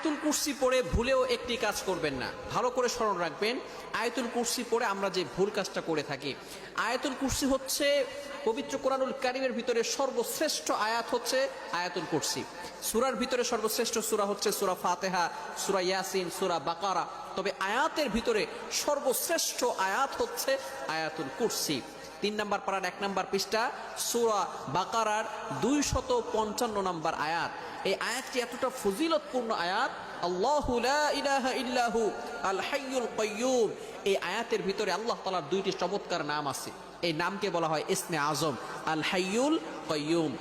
আয়াতুল কুরসি পড়ে ভুলেও একটি কাজ করবেন না। ভালো করে স্মরণ রাখবেন, আয়াতুল কুরসি পড়ে আমরা যে ভুল কাজটা করে থাকি। আয়াতুল কুর্সি হচ্ছে পবিত্র কোরআনুল কারিমের ভিতরে সর্বশ্রেষ্ঠ আয়াত হচ্ছে আয়াতুল কুরসি। সুরার ভিতরে সর্বশ্রেষ্ঠ সুরা হচ্ছে সুরা ফাতেহা, সুরা ইয়াসিন, সুরা বাকারা। তবে আয়াতের ভিতরে সর্বশ্রেষ্ঠ আয়াত হচ্ছে আয়াতুল কুরসি। তিন নম্বর পাড়ার এক নম্বর পৃষ্ঠা, সুরা বাকারার দুই শত পঞ্চান্ন নম্বর আয়াত। এই আয়াতটি এতটা ফজিলতপূর্ণ আয়াত, আল্লাহু ইলাহা ইল্লাহু আল হাইয়ুল এই আয়াতের ভিতরে আল্লাহ তাআলার দুইটি চমৎকার নাম আছে। এই নামকে বলা হয় ইসমে আজম, আল হাইয়ুল কাইয়্যুম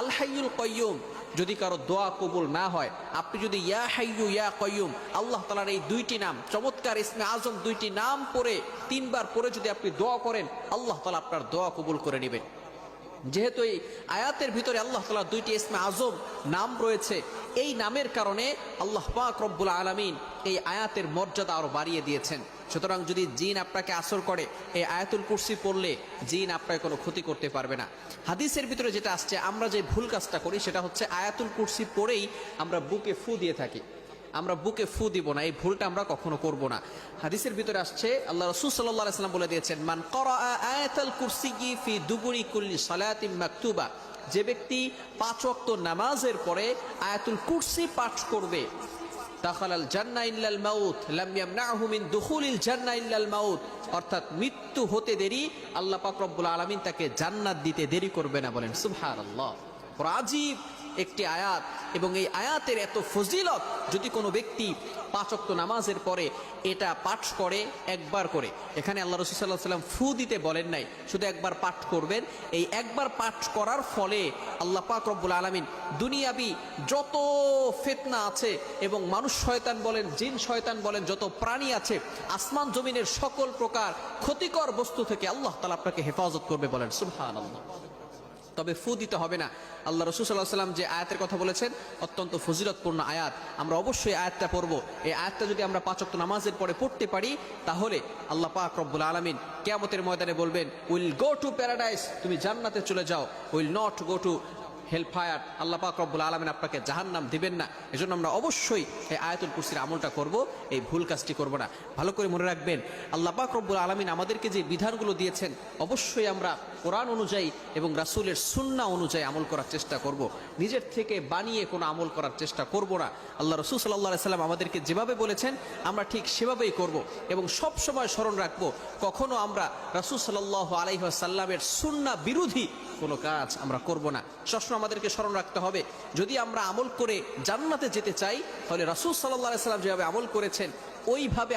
আল হাইয়ুল কাইয়্যুম যদি কারও দোয়া কবুল না হয়, আপনি যদি ইয়া হাইয়ু ইয়া কয়ুম আল্লাহ তালার এই দুইটি নাম, চমৎকার ইসমে আজম দুইটি নাম পড়ে, তিনবার পরে যদি আপনি দোয়া করেন, আল্লাহ তালা আপনার দোয়া কবুল করে নেবেন। যেহেতু এই আয়াতের ভিতরে আল্লাহ তালা দুইটি ইসমে আজম নাম রয়েছে, এই নামের কারণে আল্লাহ পাক রব্বুল আলমিন এই আয়াতের মর্যাদা আরও বাড়িয়ে দিয়েছেন। সুতরাং যদি জিন আপনাকে আসর করে, এই আয়াতুল কুরসি পড়লে জিন আপনাকে কোনো ক্ষতি করতে পারবে না। হাদিসের ভিতরে যেটা আসছে, আমরা যে ভুল কাজটা করি সেটা হচ্ছে আয়াতুল কুরসি পড়েই আমরা বুকে ফু দিয়ে থাকি। আমরা বুকে ফু দিব না, এই ভুলটা আমরা কখনো করব না। হাদিসের ভিতরে আসছে, আল্লাহ রসুল সাল্লাম বলে দিয়েছেন, মান করা কুল্লি মাকতুবা। যে ব্যক্তি পাঁচ ওয়াক্ত নামাজের পরে আয়াতুল কুরসি পাঠ করবে, দাখালাল মাউত মাউত। অর্থাৎ মৃত্যু হতে দেরি, আল্লাহ পাক রব্বুল আলামিন তাকে জান্নাত দিতে দেরি করবে না বলেন। সুবহানাল্লাহ। রাজীব একটি আয়াত। এবং এই আয়াতের এত ফজিলত, যদি কোনো ব্যক্তি পাঁচক্ত নামাজের পরে এটা পাঠ করে, একবার করে, এখানে আল্লাহ রসুল সাল্লাহ সাল্লাম ফু দিতে বলেন নাই, শুধু একবার পাঠ করবেন, এই একবার পাঠ করার ফলে আল্লাহ পাক রব্বুল আলমিন দুনিয়াবি যত ফেতনা আছে এবং মানুষ শয়তান বলেন, জিন শয়তান বলেন, যত প্রাণী আছে, আসমান জমিনের সকল প্রকার ক্ষতিকর বস্তু থেকে আল্লাহ তালা আপনাকে হেফাজত করবে বলেন সুলহান আল্লাহ তবে ফু দিতে হবে না। আল্লাহ রসুল সাল্লাহ সাল্লাম যে আয়াতের কথা বলেছেন, অত্যন্ত ফজিরতপূর্ণ আয়াত। আমরা অবশ্যই আয়াতটা পড়ব। এই আয়াতটা যদি আমরা পাঁচক্ত নামাজের পরে পড়তে পারি, তাহলে আল্লাহ পাক রব্বুল আলমিন কেয়ামতের ময়দানে বলবেন, উইল গো টু প্যারাডাইস, তুমি জান্নাতে চলে যাও। Will not go to help fire আল্লাহ পাক রব্বুল আলমিন আপনাকে জাহান্নাম দিবেন না। এজন্য আমরা অবশ্যই এই আয়াতুল কুরসির আমলটা করব, এই ভুল কাজটি করব না। ভালো করে মনে রাখবেন, আল্লাহ পাক রব্বুল আলমিন আমাদেরকে যে বিধানগুলো দিয়েছেন, অবশ্যই আমরা কোরআন অনুযায়ী এবং রাসূলের সুন্না অনুযায়ী আমল করার চেষ্টা করব। নিজের থেকে বানিয়ে কোনো আমল করার চেষ্টা করব না। আল্লাহ রসুল সাল্লাহ সাল্লাম আমাদেরকে যেভাবে বলেছেন, আমরা ঠিক সেভাবেই করব এবং সব সময় স্মরণ রাখব, কখনো আমরা রাসূল সাল্লাহ আলাইসাল্লামের সুন্না বিরোধী কোনো কাজ আমরা করব না। সবসময় আমাদেরকে স্মরণ রাখতে হবে। যদি আমরা আমল করে জান্নাতে যেতে চাই, তাহলে রাসুল সাল্লাহ সাল্লাম যেভাবে আমল করেছেন, ওইভাবে